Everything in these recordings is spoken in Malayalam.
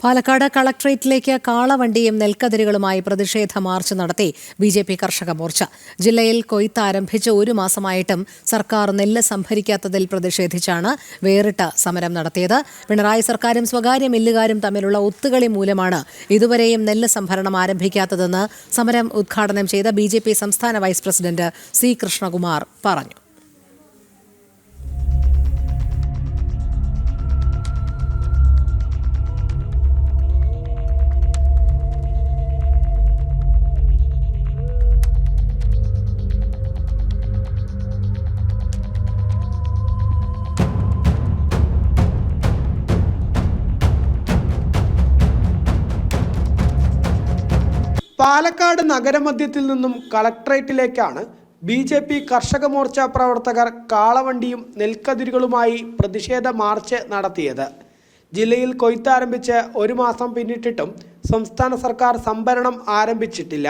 പാലക്കാട് കളക്ട്രേറ്റിലേക്ക് കാളവണ്ടിയും നെൽക്കതിരുകളുമായി പ്രതിഷേധ മാർച്ച് നടത്തി ബി ജെ പി കർഷക മോർച്ച. ജില്ലയിൽ കൊയ്ത്ത് ആരംഭിച്ച് ഒരു മാസമായിട്ടും സർക്കാർ നെല്ല് സംഭരിക്കാത്തതിൽ പ്രതിഷേധിച്ചാണ് വേറിട്ട സമരം നടത്തിയത്. പിണറായി സർക്കാരും സ്വകാര്യ മില്ലുകാരും തമ്മിലുള്ള ഒത്തുകളി മൂലമാണ് ഇതുവരെയും നെല്ല് സംഭരണം ആരംഭിക്കാത്തതെന്ന് സമരം ഉദ്ഘാടനം ചെയ്ത ബി സംസ്ഥാന വൈസ് പ്രസിഡന്റ് സി കൃഷ്ണകുമാർ പറഞ്ഞു. പാലക്കാട് നഗരമധ്യത്തിൽ നിന്നും കളക്ട്രേറ്റിലേക്കാണ് ബി ജെ പി കർഷക മോർച്ച പ്രവർത്തകർ കാളവണ്ടിയും നെൽക്കതിരുകളുമായി പ്രതിഷേധ മാർച്ച് നടത്തിയത്. ജില്ലയിൽ കൊയ്ത്താരംഭിച്ച് ഒരു മാസം പിന്നിട്ടിട്ടും സംസ്ഥാന സർക്കാർ സംഭരണം ആരംഭിച്ചിട്ടില്ല.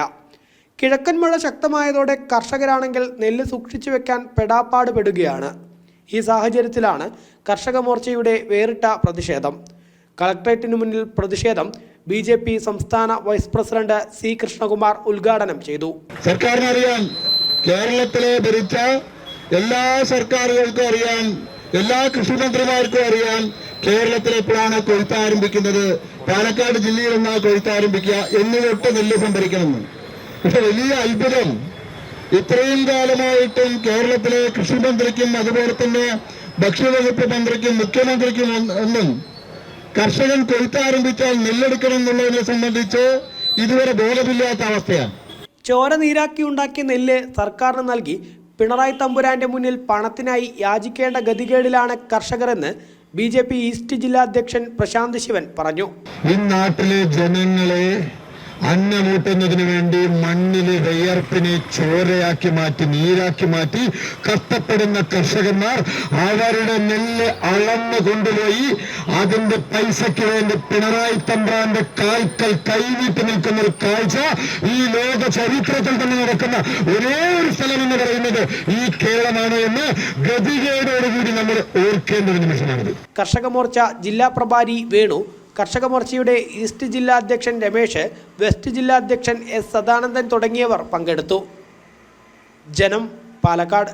കിഴക്കൻ മഴ ശക്തമായതോടെ കർഷകരാണെങ്കിൽ നെല്ല് സൂക്ഷിച്ചു വെക്കാൻ പെടാപ്പാട് പെടുകയാണ് ഈ സാഹചര്യത്തിലാണ് കർഷക മോർച്ചയുടെ വേറിട്ട പ്രതിഷേധം. കളക്ട്രേറ്റിന് മുന്നിൽ പ്രതിഷേധം ബി ജെ പി സംസ്ഥാന വൈസ് പ്രസിഡന്റ് സി കൃഷ്ണകുമാർ ഉദ്ഘാടനം ചെയ്തു. സർക്കാരിനറിയാം കേരളത്തിലെ ഭരിച്ച എല്ലാ സർക്കാരുകൾക്കും അറിയാം എല്ലാ കൃഷിമന്ത്രിമാർക്കും അറിയാം കേരളത്തിൽ എപ്പോഴാണ് കൊയ്ത്ത് ആരംഭിക്കുന്നത് പാലക്കാട് ജില്ലയിൽ നിന്നാണ് കൊയ്ത്ത് ആരംഭിക്കുക എന്നിവട്ട് നെല്ല് സംഭരിക്കണമെന്ന്. പക്ഷെ വലിയ അത്ഭുതം ഇത്രയും കാലമായിട്ടും കേരളത്തിലെ കൃഷിമന്ത്രിക്കും അതുപോലെ തന്നെ ഭക്ഷ്യവകുപ്പ് മന്ത്രിക്കും മുഖ്യമന്ത്രിക്കും ഒന്നും കർഷകൻ കൊയ്ത്താരംഭിച്ചാൽ നെല്ലെടുക്കണം എന്നുള്ളതിനെ സംബന്ധിച്ച് ഇതുവരെ ബോധമില്ലാത്ത അവസ്ഥയാണ്. ചോര നീരാക്കി ഉണ്ടാക്കിയ നെല്ല് സർക്കാരിന് നൽകി പിണറായി തമ്പുരാന്റെ മുന്നിൽ പണത്തിനായി യാചിക്കേണ്ട ഗതികേടിലാണ് കർഷകരെന്ന് ബി ജെ പി ഈസ്റ്റ് ജില്ലാ അധ്യക്ഷൻ പ്രശാന്ത് ശിവൻ പറഞ്ഞു. ഈ നാട്ടിലെ ജനങ്ങളെ അന്നമൂട്ടുന്നതിന് വേണ്ടി മണ്ണിലെ വിയർപ്പിനെ ചോരയാക്കി മാറ്റി നീരാക്കി മാറ്റി കഷ്ടപ്പെടുന്ന കർഷകന്മാർ അവരുടെ നെല്ല് അളന്നു കൊണ്ടുപോയി അതിന്റെ പൈസയ്ക്ക് വേണ്ടി പിണറായി തമ്പ്രാന്റെ കാൽക്കൽ കൈനീട്ടി നിൽക്കുന്ന ഒരു കാഴ്ച ഈ ലോക ചരിത്രത്തിൽ തന്നെ നടക്കുന്ന ഒരേ ഒരു സ്ഥലം എന്ന് പറയുന്നത് ഈ കേരളമാണ് എന്ന് ഗതികേടോടുകൂടി നമ്മൾ ഓർക്കേണ്ട ഒരു നിമിഷമാണിത്. കർഷക മോർച്ച ജില്ലാ പ്രഭാരി വേണു കർഷക മോർച്ചയുടെ ഈസ്റ്റ് ജില്ലാ അധ്യക്ഷൻ രമേശ് വെസ്റ്റ് ജില്ലാ അധ്യക്ഷൻ എസ് സദാനന്ദൻ തുടങ്ങിയവർ പങ്കെടുത്തു. ജനം പാലക്കാട്.